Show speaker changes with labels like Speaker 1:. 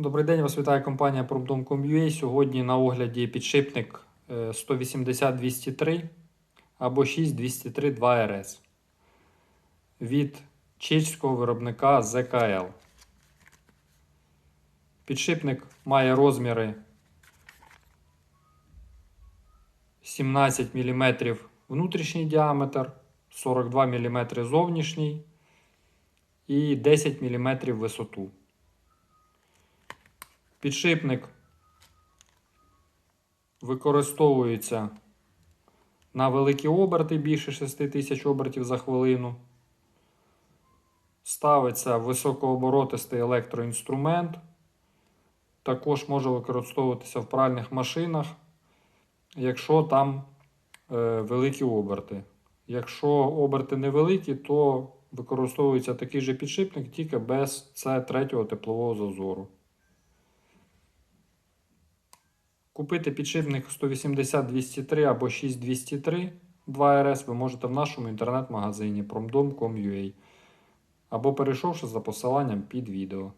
Speaker 1: Добрий день, вас вітає компанія Promdom.com.ua. Сьогодні на огляді підшипник е, 180-203 або 6203 2RS від чеського виробника ZKL. Підшипник має розміри 17 мм внутрішній діаметр, 42 мм зовнішній і 10 мм висоту. Підшипник використовується на великі оберти більше 6000 обертів за хвилину. Ставиться високооборотистий електроінструмент. Також може використовуватися в пральних машинах, якщо там е, великі оберти. Якщо оберти невеликі, то використовується такий же підшипник, тільки без це третього теплового зазору. Купити підшипник 180-203 або 6203 2RS ви можете в нашому інтернет-магазині promdom.com.ua або перейшовши за посиланням під відео.